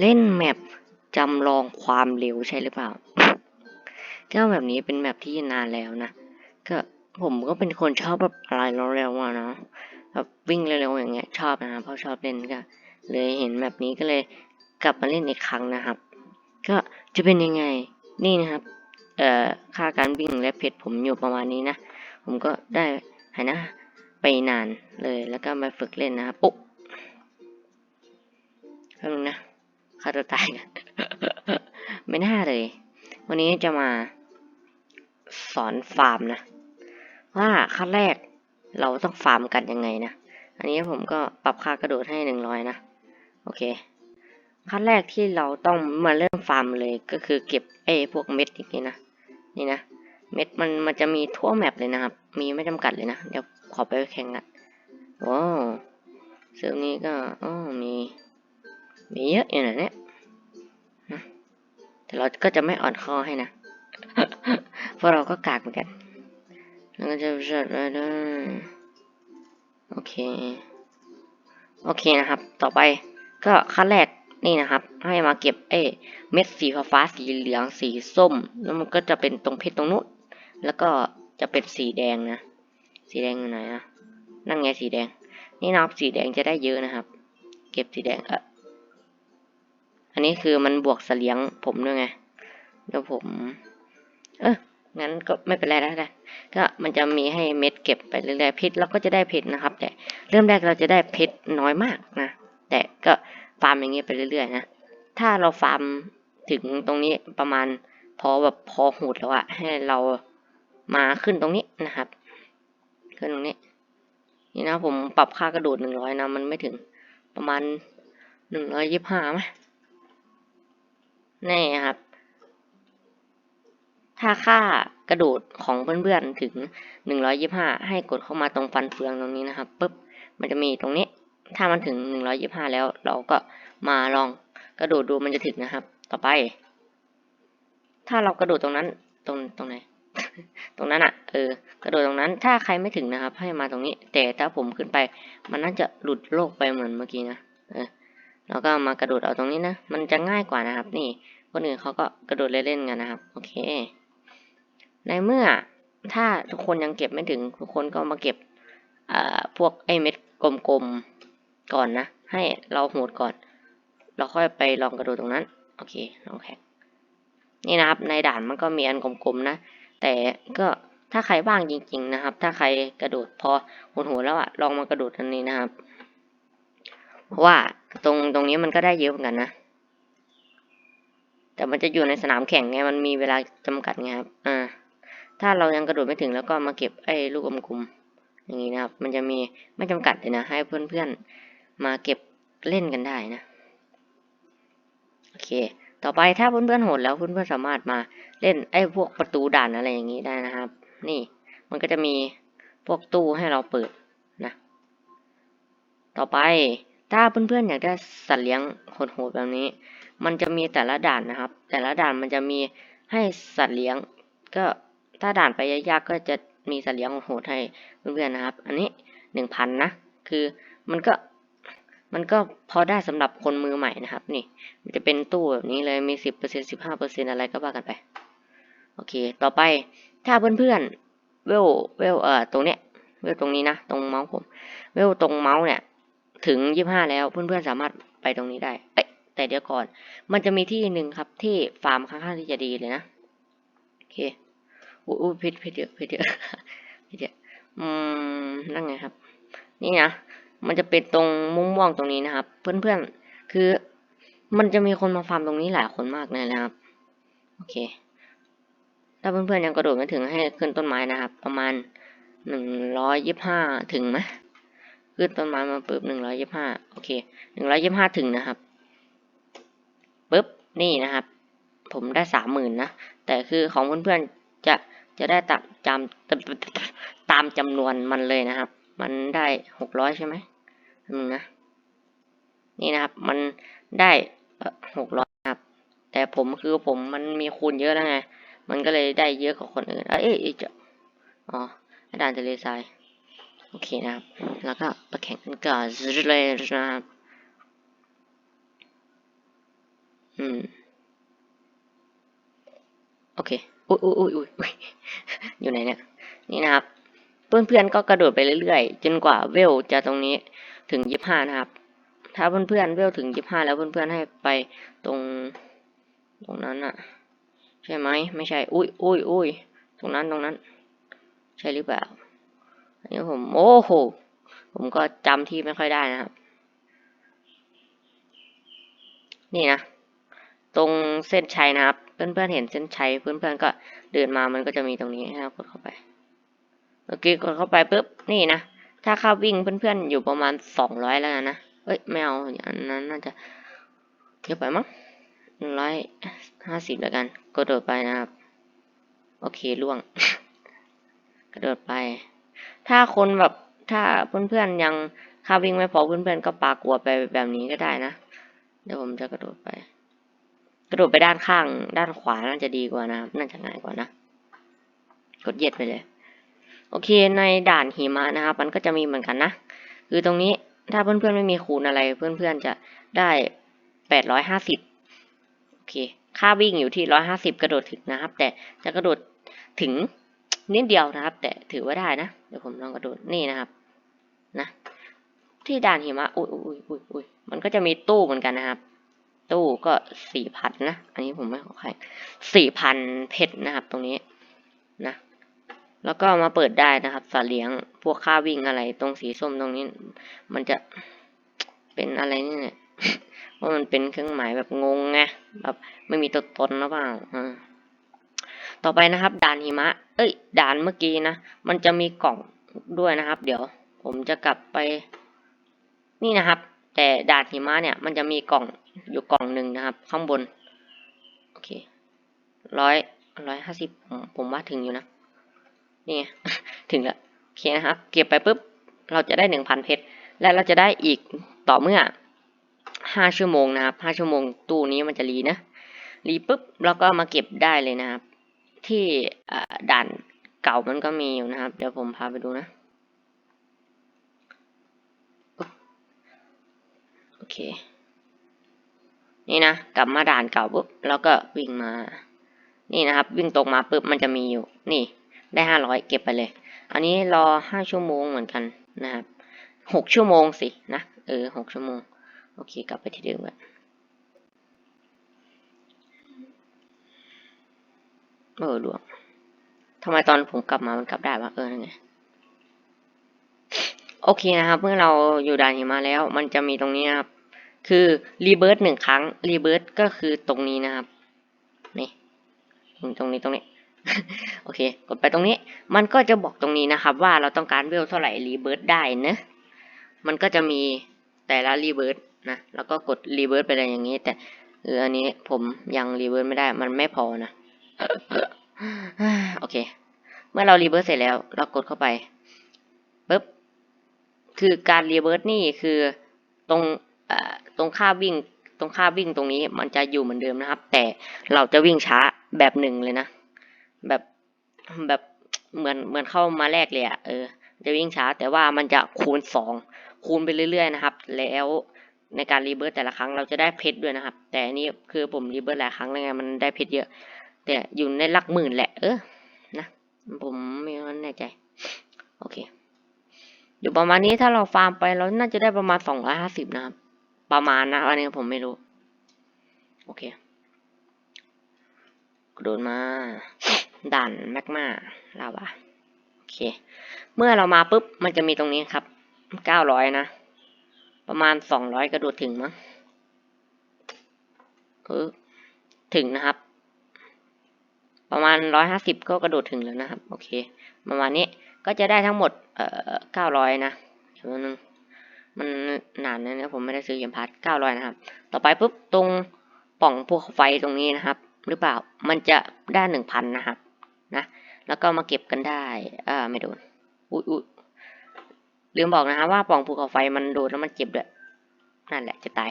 เล่นแมปจำลองความเร็วใช่หรือเปล่า ก็แบบนี้เป็นแมปที่นานแล้วนะ ก็ผมก็เป็นคนชอบแบบอะไรเร็วๆอะเนาะ แบบวิ่งเร็วๆอย่างเงี้ยชอบนะเพราะชอบเล่นก็ เลยเห็นแบบนี้ก็เลยกลับมาเล่นอีกครั้งนะครับ ก็จะเป็นยังไง นี่นะครับ เอ่อ ค่าการวิ่งและเพชรผมอยู่ประมาณนี้นะ ผมก็ได้หายนะไปนานเลยแล้วก็มาฝึกเล่นนะครับปุ๊บแป๊บนึงนะ ฆ่าตัวตายกันไม่น่าเลย วันนี้จะมาสอนฟาร์มนะ ว่าขั้นแรกเราต้องฟาร์มกันยังไงนะ อันนี้ผมก็ปรับค่ากระโดดให้หนึ่งร้อยนะ โอเค ขั้นแรกที่เราต้องมาเริ่มฟาร์มเลยก็คือเก็บไอ้พวกเม็ดอย่างนี้นะ นี่นะ เม็ดมันมันจะมีทั่วแมปเลยนะครับ มีไม่จำกัดเลยนะ เดี๋ยวขอไปแข่งกันว้าวเซิร์ฟนี้ก็อ๋อมี มีเยอะอยู่นะเนี่ยนะแต่เราก็จะไม่อ่อนคอให้นะเพราะเราก็กากเหมือนกันแล้วก็จะจัดไว้ด้วยโอเค โอเคนะครับ ต่อไปก็ขั้นแรกนี่นะครับ ให้มาเก็บเอ้เม็ดสีฟ้าฟ้าสีเหลืองสีส้ม แล้วมันก็จะเป็นตรงเพชรตรงนู้นแล้วก็จะเป็นสีแดงนะ สีแดงอยู่ไหนอะนั่นไงสีแดง นี่นะครับสีแดงจะได้เยอะนะครับ เก็บสีแดงเออ อันนี้คือมันบวกเสลียงผมด้วยไงเดี๋ยวผม เอองั้นก็ไม่เป็นไรแล้วกันก็มันจะมีให้เม็ดเก็บไปเรื่อยๆเพชรเราก็จะได้เพชรนะครับ แต่เริ่มแรกเราจะได้เพชรน้อยมากนะแต่ก็ฟาร์มอย่างเงี้ยไปเรื่อยๆนะถ้าเราฟาร์มถึงตรงนี้ประมาณพอแบบพอหูดแล้วอะให้เรามาขึ้นตรงนี้นะครับ ขึ้นตรงนี้ นี่นะผมปรับค่ากระโดดหนึ่งร้อยนะมันไม่ถึงประมาณหนึ่งร้อยยี่ห้าไหม นี่ครับ ถ้าค่ากระโดดของเพื่อนๆถึงหนึ่งร้อยยี่ห้าให้กดเข้ามาตรงฟันเฟืองตรงนี้นะครับปุ๊บมันจะมีตรงนี้ ถ้ามันถึงหนึ่งร้อยยี่ห้าแล้วเราก็มาลองกระโดดดูมันจะถึงนะครับ ต่อไป ถ้าเรากระโดดตรงนั้นตรงตรงไหนตรงนั้นอะ่ะเออกระโดดตรงนั้นถ้าใครไม่ถึงนะครับ ให้มาตรงนี้ แต่ถ้าผมขึ้นไป มันน่าจะหลุดโลกไปเหมือนเมื่อกี้นะเออ แล้วก็มากระโดดเอาตรงนี้นะ มันจะง่ายกว่านะครับ นี่คนอื่นเขาก็กระโดดเล่นๆกันนะครับ โอเค ในเมื่อถ้าทุกคนยังเก็บไม่ถึงทุกคนก็มาเก็บพวกไอเม็ดกลมๆก่อนนะ ให้เราโหดก่อน เราค่อยไปลองกระโดดตรงนั้น โอเคลองแข่งนี่นะครับ ในด่านมันก็มีอันกลมๆนะ แต่ก็ถ้าใครว่างจริง ๆ นะครับ ถ้าใครกระโดดพอโหดๆแล้วอะลองมากระโดดอันนี้นะครับ เพราะว่า ตรงตรงนี้มันก็ได้เยอะเหมือนกันนะ แต่มันจะอยู่ในสนามแข่งไง มันมีเวลาจำกัดไงครับ อ่า ถ้าเรายังกระโดดไม่ถึงแล้วก็มาเก็บไอ้ลูกอมกลมอย่างนี้นะครับ มันจะมีไม่จำกัดเลยนะ ให้เพื่อนๆมาเก็บเล่นกันได้นะ โอเค ต่อไปถ้าเพื่อนๆโหดแล้วเพื่อนๆสามารถมาเล่นไอ้พวกประตูด่านอะไรอย่างนี้ได้นะครับ นี่ มันก็จะมีพวกตู้ให้เราเปิดนะ ต่อไป ถ้าเพื่อนๆอยากได้สัตว์เลี้ยงโหดๆแบบนี้ มันจะมีแต่ละด่านนะครับ แต่ละด่านมันจะมีให้สัตว์เลี้ยง ก็ถ้าด่านไปยากๆก็จะมีสัตว์เลี้ยงโหดให้เพื่อนๆนะครับ อันนี้หนึ่งพันนะ คือมันก็มันก็พอได้สำหรับคนมือใหม่นะครับ นี่ มันจะเป็นตู้แบบนี้เลยมีสิบเปอร์เซ็นสิบห้าเปอร์เซ็นอะไรก็ว่ากันไป โอเค ต่อไปถ้าเพื่อนๆเวลเวลเอ่อตรงเนี้ยเวลตรงนี้นะ ตรงเมาส์ผม เวลตรงเมาส์เนี่ย ถึงยี่ห้าแล้วเพื่อนๆสามารถไปตรงนี้ได้เอ้ยแต่เดี๋ยวก่อน มันจะมีที่หนึ่งครับที่ฟาร์มค่อนข้างที่จะดีเลยนะโอเคอู้พิดพิดเยอะพิดเยอะพิดเยอะอืมนั่งไงครับ นี่นะมันจะเป็นตรงมุมม่วงตรงนี้นะครับ เพื่อนๆคือมันจะมีคนมาฟาร์มตรงนี้หลายคนมากเลยนะครับโอเค ถ้าเพื่อนๆยังกระโดดไม่ถึงให้ขึ้นต้นไม้นะครับ ประมาณหนึ่งร้อยยี่ห้าถึงไหม ขึ้นต้นไม้มาปุ๊บหนึ่งร้อยยี่ห้าโอเคหนึ่งร้อยยี่ห้าถึงนะครับปุ๊บนี่นะครับ ผมได้สามหมื่นนะแต่คือของเพื่อนๆจะจะได้ตามจำตามจำนวนมันเลยนะครับ มันได้หกร้อยใช่ไหมนึงนะนี่นะครับ มันได้หกร้อยครับ แต่ผมคือผมมันมีคูณเยอะแล้วไง มันก็เลยได้เยอะกว่าคนอื่น เอ้ยจะอ๋อด่านทะเลทราย โอเคนะครับ แล้วก็ไปแข่งกันก่อนเลยนะครับ อืม โอเค อุ้ยอุ้ยอุ้ยอุ้ยอุ๊ยอยู่ไหนเนี่ย นี่นะครับ เพื่อนๆก็กระโดดไปเรื่อยๆ จนกว่าเวลจะตรงนี้ถึงยี่ห้านะครับ ถ้าเพื่อนๆเวลถึงยี่ห้าแล้วเพื่อนๆให้ไปตรง ตรงนั้นอะใช่ไหม ไม่ใช่ อุ้ยอุ้ยอุ้ยตรงนั้นตรงนั้น ใช่หรือเปล่า นนี้ผมโอ้โห ผมก็จำที่ไม่ค่อยได้นะครับ นี่นะ ตรงเส้นชัยนะครับ เพื่อนๆเห็นเส้นชัย เพื่อนๆก็เดินมามันก็จะมีตรงนี้ให้เรากดเข้าไปโอเคกดเข้าไปปุ๊บ นี่นะ ถ้าค่าวิ่งเพื่อนๆอยู่ประมาณสองร้อยแล้วนะ เอ้ยไม่เอาอันนั้นน่าจะเยอะไปมั้งร้อยห้าสิบแล้วกัน กระโดดไปนะครับ โอเคล่วง กระโดดไป ถ้าคนแบบถ้าเพื่อนๆยังค่าวิ่งไม่พอเพื่อนๆก็ปากลัวไปแบบนี้ก็ได้นะ เดี๋ยวผมจะกระโดดไป กระโดดไปด้านข้าง ด้านขวาน่าจะดีกว่านะน่าจะง่ายกว่านะ กดเหย็ดไปเลย โอเคในด่านหิมะนะครับ มันก็จะมีเหมือนกันนะ คือตรงนี้ถ้าเพื่อนๆไม่มีคูณอะไร เพื่อนๆจะได้แปดร้อยห้าสิบโอเค ค่าวิ่งอยู่ที่ร้อยห้าสิบกระโดดถึงนะครับ แต่จะกระโดดถึง นิดเดียวนะครับ แต่ถือว่าได้นะ เดี๋ยวผมลองกระโดดนี่นะครับนะที่ด่านหิมะอุ้ยอุ้ยอุ้ยอุ้ยมันก็จะมีตู้เหมือนกันนะครับ ตู้ก็สี่พันนะ อันนี้ผมไม่ขอใครสี่พันเพชรนะครับ ตรงนี้นะ แล้วก็มาเปิดได้นะครับสัตว์เลี้ยงพวกค่าวิ่งอะไร ตรงสีส้มตรงนี้ มันจะเป็นอะไรนี่เนี่ยว่ามันเป็นเครื่องหมายแบบงงไงแบบไม่มีตัวตนหรือเปล่าอ่า ต่อไปนะครับ ด่านหิมะ เอ้ย ด่านเมื่อกี้นะ มันจะมีกล่องด้วยนะครับ เดี๋ยว ผมจะกลับไป นี่นะครับ แต่ด่านหิมะเนี่ย มันจะมีกล่องอยู่กล่องหนึ่งนะครับ ข้างบน โอเค ร้อยร้อยห้าสิบผมผมว่าถึงอยู่นะ นี่ไง ถึงแล้ว โอเคนะครับ เก็บไปปุ๊บ เราจะได้หนึ่งพันเพชร และเราจะได้อีกต่อเมื่อห้าชั่วโมงนะครับห้าชั่วโมงตู้นี้มันจะรีนะรีปุ๊บเราก็มาเก็บได้เลยนะครับ ที่ด่านเก่ามันก็มีอยู่นะครับ เดี๋ยวผมพาไปดูนะ โอเค นี่นะ กลับมาด่านเก่าปุ๊บ แล้วก็วิ่งมา นี่นะครับ วิ่งตรงมาปุ๊บ มันจะมีอยู่ นี่ ได้ห้าร้อยเก็บไปเลย อันนี้รอห้าชั่วโมงเหมือนกันนะครับหกชั่วโมงสินะ เออหกชั่วโมง โอเค กลับไปที่เดิมกัน เออดวงทำไมตอนผมกลับมามันกลับได้วะเออนั่นไงโอเคนะครับเมื่อเราอยู่ด่านหิมะแล้ว มันจะมีตรงนี้นะครับ คือรีเบิร์ตหนึ่งครั้งรีเบิร์ตก็คือตรงนี้นะครับนี่ตรงนี้ตรงนี้โอเค กดไปตรงนี้ มันก็จะบอกตรงนี้นะครับ ว่าเราต้องการเวลเท่าไหร่รีเบิร์ตได้นะมันก็จะมีแต่ละรีเบิร์ตนะแล้วก็กดรีเบิร์ตไปเลยอย่างนี้ แต่เอออันนี้ผมยังรีเบิร์ตไม่ได้ มันไม่พอนะ โอเค เมื่อเรารีเบิร์ตเสร็จแล้ว เรากดเข้าไปปุ๊บคือการรีเบิร์ตนี่คือตรงตรงค่าวิ่งตรงค่าวิ่งตรงนี้มันจะอยู่เหมือนเดิมนะครับ แต่เราจะวิ่งช้าแบบหนึ่งเลยนะ แบบแบบเหมือนเหมือนเข้ามาแรกเลยอะเออ จะวิ่งช้าแต่ว่ามันจะคูณสองคูณไปเรื่อยๆนะครับ แล้วในการรีเบิร์ตแต่ละครั้งเราจะได้เพชรด้วยนะครับ แต่อันนี้คือผมรีเบิร์ตหลายครั้งแล้วไงมันได้เพชรเยอะ แต่อยู่ในหลักหมื่นแหละ เออ นะ ผมไม่แน่ใจ โอเค อยู่ประมาณนี้ถ้าเราฟาร์มไปเราน่าจะได้ประมาณสองร้อยห้าสิบนะครับ ประมาณนะ อันนี้ผมไม่รู้ โอเคกระโดดมา ด่านแมกมาลาวาโอเค เมื่อเรามาปุ๊บ มันจะมีตรงนี้ครับเก้าร้อยนะ ประมาณสองร้อยกระโดดถึงมั้งเออถึงนะครับ ประมาณร้อยห้าสิบก็กระโดดถึงแล้วนะครับ โอเค ประมาณนี้ก็จะได้ทั้งหมดเอ่อเก้าร้อยนะเดี๋ยวนึงมันนานนะเนี่ยผมไม่ได้ซื้อเยมพัดเก้าร้อยนะครับ ต่อไปปุ๊บตรงป่องภูเขาไฟตรงนี้นะครับ หรือเปล่ามันจะได้หนึ่งพันนะครับนะแล้วก็มาเก็บกันได้อ่าไม่โดนอุ้ยอุ้ยลืมบอกนะครับว่าป่องภูเขาไฟมันโดนแล้วมันเจ็บด้วยนั่นแหละจะตาย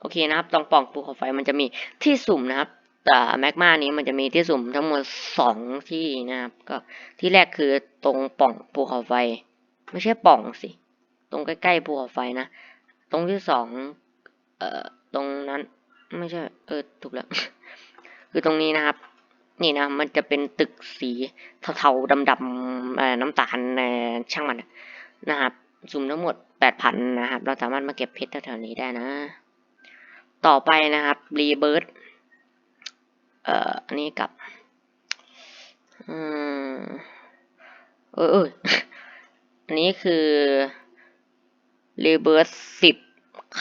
โอเคนะครับตรงป่องภูเขาไฟมันจะมีที่สุ่มนะครับ แต่แมกมานี้มันจะมีที่สุ่มทั้งหมดสองที่นะครับ ก็ที่แรกคือตรงป่องภูเขาไฟ ไม่ใช่ป่องสิ ตรงใกล้ๆภูเขาไฟนะ ตรงที่สองเอ่อตรงนั้นไม่ใช่เออถูกแล้ว คือตรงนี้นะครับ นี่นะมันจะเป็นตึกสีเทาๆดำๆน้ำตาลช่างมันนะครับสุ่มทั้งหมดแปดพันนะครับ เราสามารถมาเก็บเพชรแถวๆนี้ได้นะ ต่อไปนะครับรีเบิร์ด เอ่ออันนี้กับอืมเออเอออันนี้คือรีเบิร์ดสิบ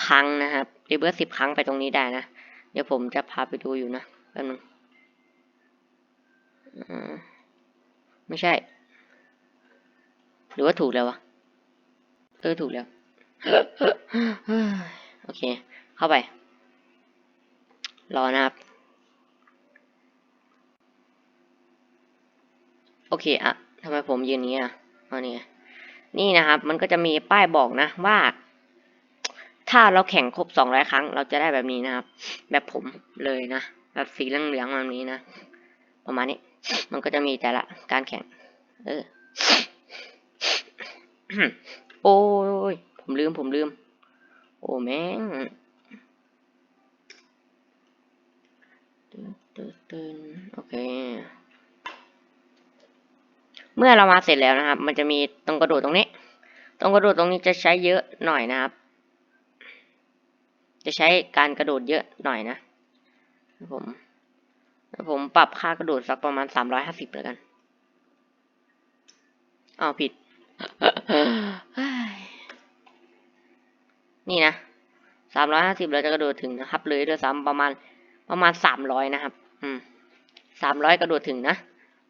ครั้งนะครับรีเบิร์ดสิบครั้งไปตรงนี้ได้นะ เดี๋ยวผมจะพาไปดูอยู่นะแป๊บนึงอืมไม่ใช่ หรือว่าถูกแล้ววะ เออ ถูกแล้ว โอเค เข้าไป รอนะครับ โอเคอะทำไมผมยืนนี้อะเอานี่นี่นะครับ มันก็จะมีป้ายบอกนะว่า ถ้าเราแข่งครบสองร้อยครั้ง เราจะได้แบบนี้นะครับ แบบผมเลยนะ แบบสีเหลืองๆแบบนี้นะ ประมาณนี้ มันก็จะมีแต่ละการแข่ง เออ โอ้ย ผมลืม ผมลืม โอ้แม่งตึ๊ดตึ๊ดตึ๊ดโอเค เมื่อเรามาเสร็จแล้วนะครับ มันจะมีตรงกระโดดตรงนี้ ตรงกระโดดตรงนี้จะใช้เยอะหน่อยนะครับ จะใช้การกระโดดเยอะหน่อยนะผมผมปรับค่ากระโดดสักประมาณสามร้อยห้าสิบแล้วกันอ้าผิด นี่นะสามร้อยห้าสิบเราจะกระโดดถึงนะครับเลยด้วยซ้ำประมาณประมาณสามร้อยนะครับ อืมสามร้อยกระโดดถึงนะ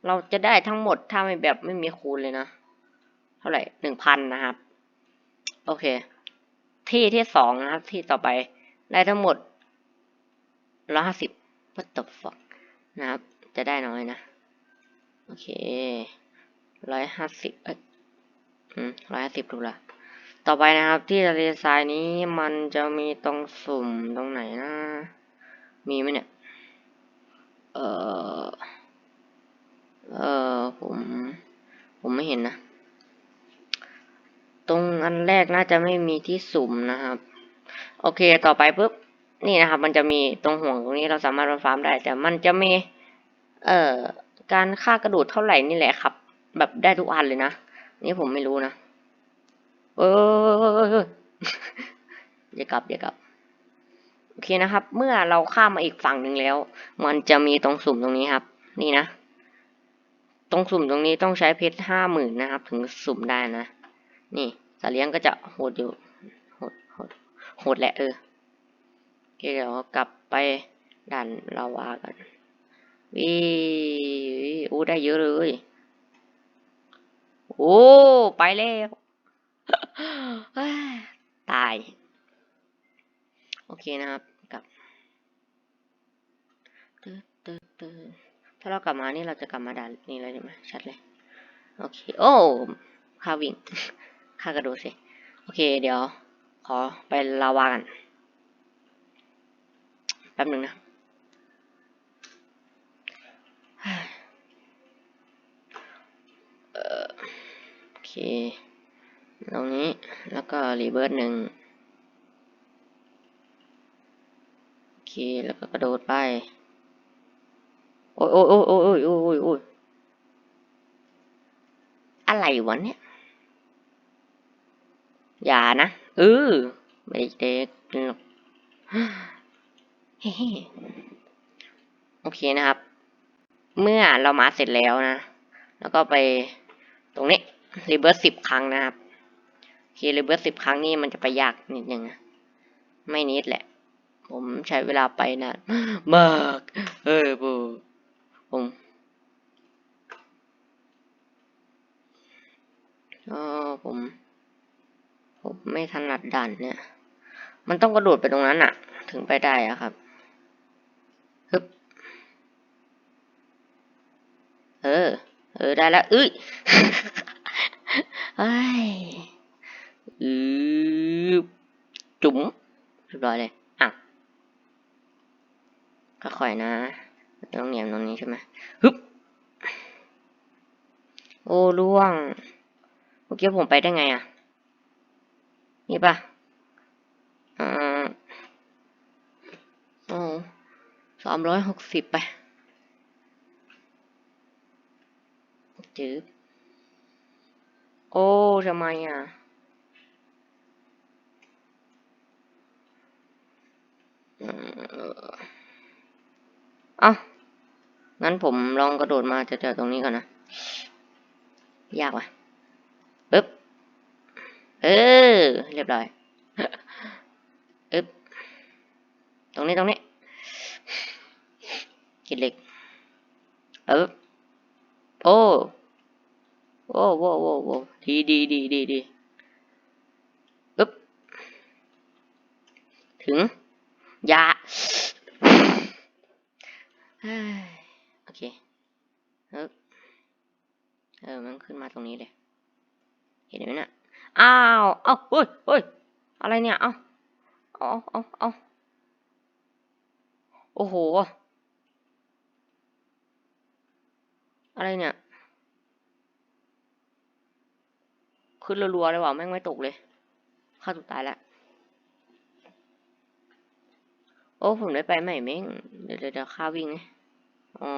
เราจะได้ทั้งหมดถ้าไม่แบบไม่มีคูณเลยนะ เท่าไหร่หนึ่งพันนะครับ โอเค ที่ที่สองนะครับ ที่ต่อไปได้ทั้งหมดร้อยห้าสิบ what the fuck นะครับ จะได้น้อยนะ โอเคร้อยห้าสิบเอ้ยอืมร้อยห้าสิบถูกละต่อไปนะครับ ที่ทะเลทรายนี้มันจะมีตรงสุ่มตรงไหนนะ มีไหมเนี่ย เออเออ ผมผมไม่เห็นนะ ตรงอันแรกน่าจะไม่มีที่สุ่มนะครับ โอเคต่อไปปุ๊บนี่นะครับ มันจะมีตรงห่วงตรงนี้เราสามารถมาฟาร์มได้ แต่มันจะมีเอ่อการค่ากระโดดเท่าไหร่นี่แหละครับ แบบได้ทุกอันเลยนะนี่ผมไม่รู้นะเอออย่ากลับอย่ากลับโอเคนะครับ เมื่อเราข้ามมาอีกฝั่งหนึ่งแล้ว มันจะมีตรงสุ่มตรงนี้ครับ นี่นะ ตรงสุ่มตรงนี้ต้องใช้เพชรห้าหมื่นนะครับ ถึงสุ่มได้นะ นี่สัตว์เลี้ยงก็จะโหดอยู่โหดโหดโหดแหละเออโอเคเดี๋ยวกลับไปด่านลาวากันวิอู้ได้เยอะเลย โอ้ ไปแล้วตาย โอเคนะครับ กลับตึ๊ดตึ๊ดตึ๊ดาเรากลับมานี่เราจะกลับมาด่านนี้เลยใช่ไหมชัดเลย โอเค โอ้ค่าวิ่งค่ากระโดดสิ โอเค เดี๋ยว ขอไปลาวากัน แป๊บหนึ่งนะโอเค ตรงนี้ แล้วก็รีเบิร์ตหนึ่งโอเค แล้วก็กระโดดไป โอ้ยโอ้ยโอ้ยโอ้ยโอ้ยโอ้ยโอ้ยอะไรวะเนี่ย อย่านะเออไม่เด็กหรอกเฮ้โอเคนะครับ เมื่อเรามาเสร็จแล้วนะ แล้วก็ไปตรงนี้รีเบิร์สสิบครั้งนะครับโอเครีเบิร์สสิบครั้งนี่มันจะไปยากนิดนึงนะไม่นิดแหละ ผมใช้เวลาไปนานมาก เออบูผมอ๋อผม ผม ไม่ถนัดด่านเนี่ย มันต้องกระโดดไปตรงนั้นอะถึงไปได้อะครับฮึบเออ เออ ได้แล้วเอ้ยเอ้ยอือจุ๋มเรียบร้อยเลยอะค่อยนะต้องเหนียมตรงนี้ใช่ไหมฮึบโอ้ล่วง เมื่อกี้ผมไปได้ไงอะ นี่ปะอ่าโอ้ามร้อยหกสิบไปจืบโอ้ทำไมอะเอ้างั้นผมลองกระโดดมาจะเจอตรงนี้ก่อนนะ ยากว่ะ เออ เรียบร้อยอึ๊บตรงนี้ตรงนี้กิดเหล็กเออโอ้โอ้โว้โว้โว้ดีดีดีดีดีอึ๊บถึง ยาเฮ้ยโอเคเออเออ มันขึ้นมาตรงนี้เลย เห็นไหมน่ะ อ้าว เอ้าเฮ้ยเฮ้ย อะไร เนี่ย เอ้าเอาเอาเอาโอ้โห อะไรเนี่ย ขึ้นรัวๆเลยว่ะแม่งไม่ตกเลยฆ่าตัวตายแล้วโอ้ผมได้ไปใหม่เม้งเดี๋ยวเดี๋ยวเดี๋ยวค่าวิ่งไงอ๋อ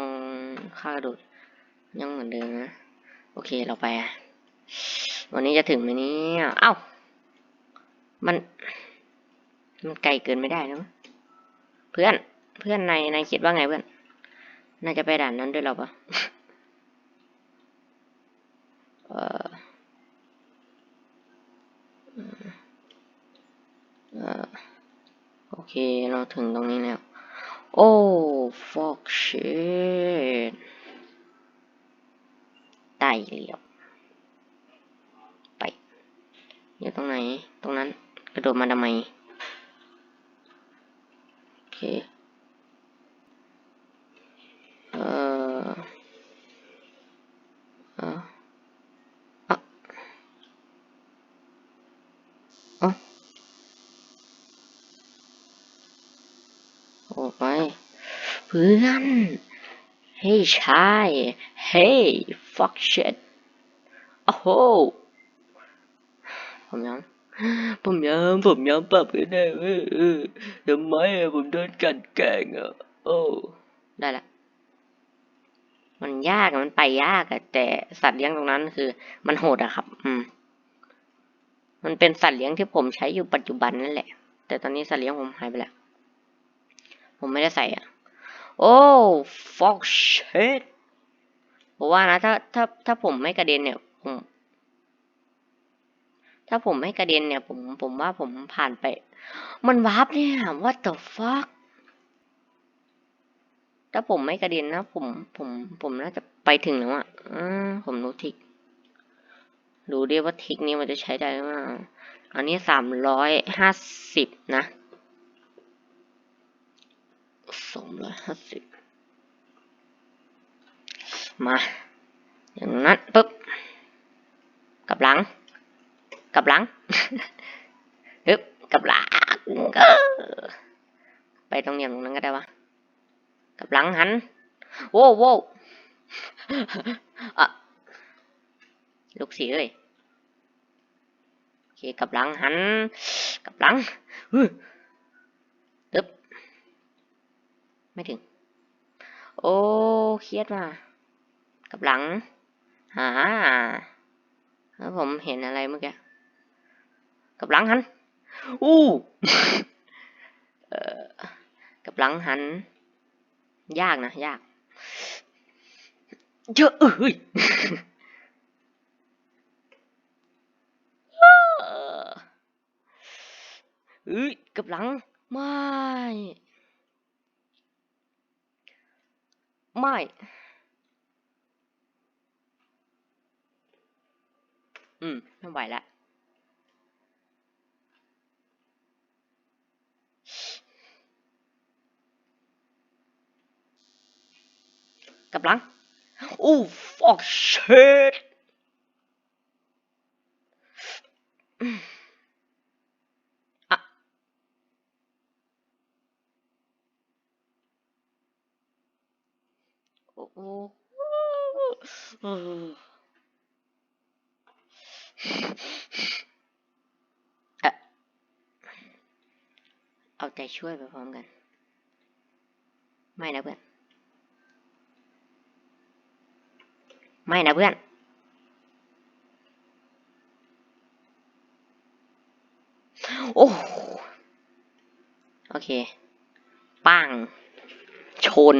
ค่ากระโดดยังเหมือนเดิมนะ โอเคเราไปอะ วันนี้จะถึงไหมเนี่ย เอ้า มัน มันไกลเกินไม่ได้นะ เพื่อน เพื่อนนายนายคิดว่าไงเพื่อนนายจะไปด่านนั้นด้วยหรอปะเออเออโอเค เราถึงตรงนี้แล้ว โอ้ fuck shit ไต่เหลียมไป อยู่ตรงไหน ตรงนั้น ระโดดมาทำไมโอเคเออเอออะอะโอ้ไปเพื่อนเฮ้ยชายเฮ้ย fuck shit โอ้โห ผมยอม ผมยอมปรับก็ได้เออเออทำไมอะผมโดนกลันแกล้งอะโอ้ได้ละ มันยากมันไปยากอะแต่สัตว์เลี้ยงตรงนั้นคือ มันโหดอะครับ อืม มันเป็นสัตว์เลี้ยงที่ผมใช้อยู่ปัจจุบันนั่นแหละ แต่ตอนนี้สัตว์เลี้ยงผมหายไปแล้ว ผมไม่ได้ใส่อะ โอ้ fuck shit ผมว่านะถ้าถ้าถ้าผมไม่กระเด็นเนี่ยผม ถ้าผมไม่กระเด็นเนี่ยผมผมว่าผมผ่านไป มันวาร์ปเนี่ย what the fuck ถ้าผมไม่กระเด็นนะผมผมผมน่าจะไปถึงแล้วอะอ่าผมรู้ทิกดูดิว่าทิกนี้มันจะใช้ได้หรือเปล่าอันนี้สามร้อยห้าสิบนะสองร้อยห้าสิบมา อย่างนั้นปุ๊บ กลับหลัง กลับหลังปึ๊บกลับหลังก็ไปตรงเหลี่ยมตรงนั้นก็ได้วะกลับหลังหันโว้วโว้วอะลูกสีเลยโอเคกลับหลังหันกลับหลังฮึตึ๊บไม่ถึง โอ้เครียดว่ะกลับหลังหาแล้วผมเห็นอะไรเมื่อกี้ กับหลังหัน อู้เอ่อกับหลังหัน ยากนะ ยาก เยอะเอ้ยเอ้ยกับหลัง ไม่ ไม่อืมไม่ไหวแล้ว กับหลังโอ้ fuck shit อืมอะโอ้โหเอออะเอาใจช่วยไปพร้อมกัน ไม่นะเพื่อน ไม่นะเพื่อน โอ้โอเค ปัง ชน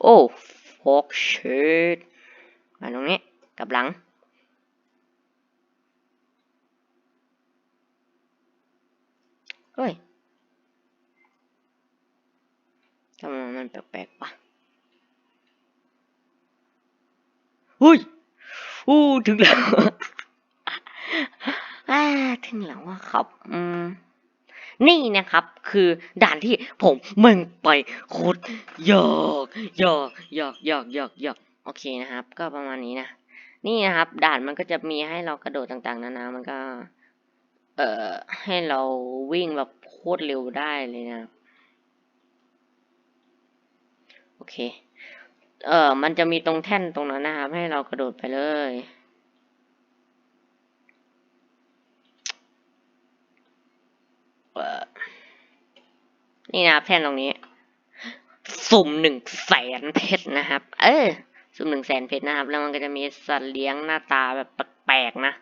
โอ้ฟอกเชดมาตรงนี้กับหลัง เฮ้ยทำไมมันแปลกๆปะ อุ้ยอู้ถึงแล้วถึงแล้วอะครับอืมนี่นะครับ คือด่านที่ผมมึงไปโคตรยากยากยากยากยากยากโอเคนะครับ ก็ประมาณนี้นะนี่นะครับ ด่านมันก็จะมีให้เรากระโดดต่างๆนานามันก็ เอ่อให้เราวิ่งแบบโคตรเร็วได้เลยนะโอเค เออมันจะมีตรงแท่นตรงนั้นนะครับ ให้เรากระโดดไปเลยเออนี่นะครับแท่นตรงนี้ สุ่มหนึ่งแสนเพชรนะครับ เออ สุ่มหนึ่งแสนเพชรนะครับ แล้วมันก็จะมีสัตว์เลี้ยงหน้าตาแบบแปลกๆนะ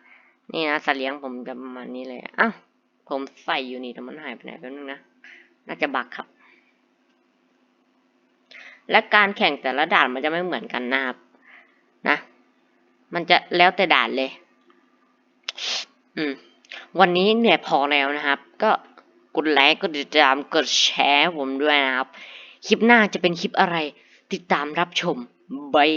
นี่นะสัตว์เลี้ยงผมจะประมาณนี้เลย อ้าว ผมใส่อยู่นี่แต่มันหายไปไหนแป๊บนึงนะ น่าจะบักครับ และการแข่งแต่ละด่านมันจะไม่เหมือนกันนะครับนะ มันจะแล้วแต่ด่านเลย อืม วันนี้เนี่ยพอแล้วนะครับ ก็กดไลค์กดติดตามกดแชร์ผมด้วยนะครับ คลิปหน้าจะเป็นคลิปอะไร ติดตามรับชมบาย